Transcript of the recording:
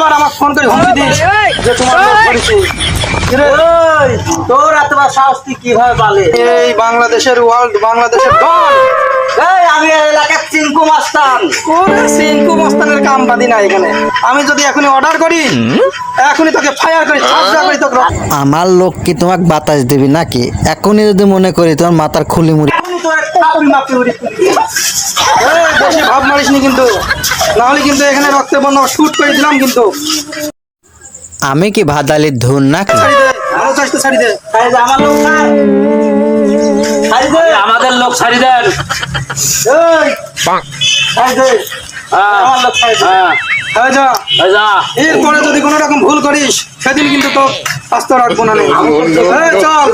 করে হুমকি দিস যে তোমার লোক ধরেছি। ওই, তোর এত সাহস তুই কীভাবে পালে এই বাংলাদেশের ওয়ার্ল্ড বাংলাদেশের ডন এই আমি এই এলাকার চিঙ্কু মাস্তান। মস্তানের কাম বাদি না এখানে? আমি যদি এখনই অর্ডার করি এখনই তোকে ফায়ার করি ঝাঁঝরা করি তোকে। আমার লোক কি তোমাকে বাতাস দিবি নাকি? এখনই যদি মনে করি তোমার মাথার খুলি মুড়ি আমি তোর কাপড় মাপড়ি উড়ি এই, বেশি ভাব মারিসনি কিন্তু। নাহলে কিন্তু এখানে রক্তে বন্য শুট করে দিলাম কিন্তু আমি কি ভাদালির ধুন নাকি ছাড়ি চাষতে ছাড়ি দে আমার লোক না তাই যে আমাদের লোক ছাড়ি দেন হ্যাঁ, আমার লোক হ্যাঁ। এরপরে যদি কোনো রকম ভুল করিস সেদিন কিন্তু তো আস্ত রাখব না চল